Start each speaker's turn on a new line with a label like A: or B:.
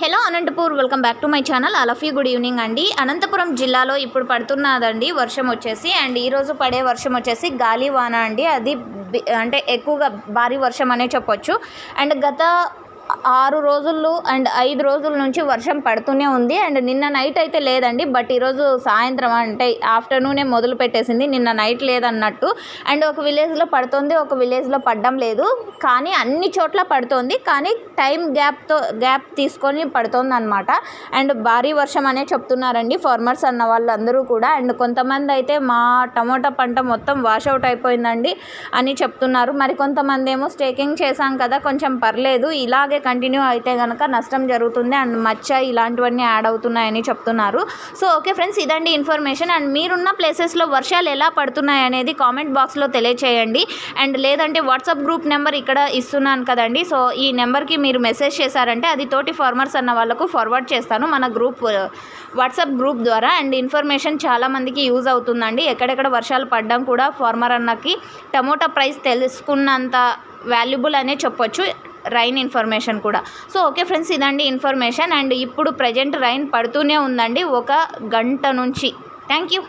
A: Hello Anantapur welcome back to my channel. All of you good evening అండి. అనంతపురం జిల్లాలో ఇప్పుడు పడుతున్నదండి వర్షం వచ్చేసి. అండ్ ఈరోజు పడే వర్షం వచ్చేసి గాలి వాన అండి. అది అంటే ఎక్కువగా భారీ వర్షం అనే చెప్పొచ్చు. అండ్ గత ఆరు రోజులు అండ్ ఐదు రోజుల నుంచి వర్షం పడుతూనే ఉంది. అండ్ నిన్న నైట్ అయితే లేదండి. బట్ ఈరోజు సాయంత్రం అంటే ఆఫ్టర్నూనే మొదలు పెట్టేసింది. నిన్న నైట్ లేదన్నట్టు. అండ్ ఒక విలేజ్లో పడుతుంది. ఒక విలేజ్లో పడడం లేదు. కానీ అన్ని చోట్ల పడుతోంది. కానీ టైం గ్యాప్తో గ్యాప్ తీసుకొని పడుతోంది అనమాట అండ్ భారీ వర్షం అనే చెప్తున్నారండి ఫార్మర్స్ అన్న వాళ్ళందరూ కూడా. అండ్ కొంతమంది అయితే మా టమోటా పంట మొత్తం వాష్ అవుట్ అయిపోయిందండి అని చెప్తున్నారు. మరి కొంతమంది ఏమో స్టేకింగ్ చేశాం కదా కొంచెం పర్లేదు. ఇలాగే కంటిన్యూ అయితే కనుక నష్టం జరుగుతుంది అండ్ మచ్చ ఇలాంటివన్నీ యాడ్ అవుతున్నాయని చెప్తున్నారు. సో ఓకే ఫ్రెండ్స్ ఇదండి ఇన్ఫర్మేషన్. అండ్ మీరున్న ప్లేసెస్లో వర్షాలు ఎలా పడుతున్నాయి అనేది కామెంట్ బాక్స్లో తెలియచేయండి. అండ్ లేదంటే వాట్సాప్ గ్రూప్ నెంబర్ ఇక్కడ ఇస్తున్నాను కదండి. సో ఈ నెంబర్కి మీరు మెసేజ్ చేశారంటే అది తోటి ఫార్మర్స్ అన్న వాళ్ళకు ఫార్వర్డ్ చేస్తాను మన గ్రూప్ వాట్సాప్ గ్రూప్ ద్వారా. అండ్ ఇన్ఫర్మేషన్ చాలామందికి యూజ్ అవుతుందండి. ఎక్కడెక్కడ వర్షాలు పడ్డం కూడా ఫార్మర్ అన్నకి టమోటా ప్రైస్ తెలుసుకున్నంత వాల్యుబుల్ అనే చెప్పొచ్చు. రైన్ ఇన్ఫర్మేషన్ కూడా. సో ఓకే ఫ్రెండ్స్ ఇదండి ఇన్ఫర్మేషన్ అండ్ ఇప్పుడు ప్రజెంట్ రైన్ పడుతూనే ఉందండి ఒక గంట నుంచి. Thank you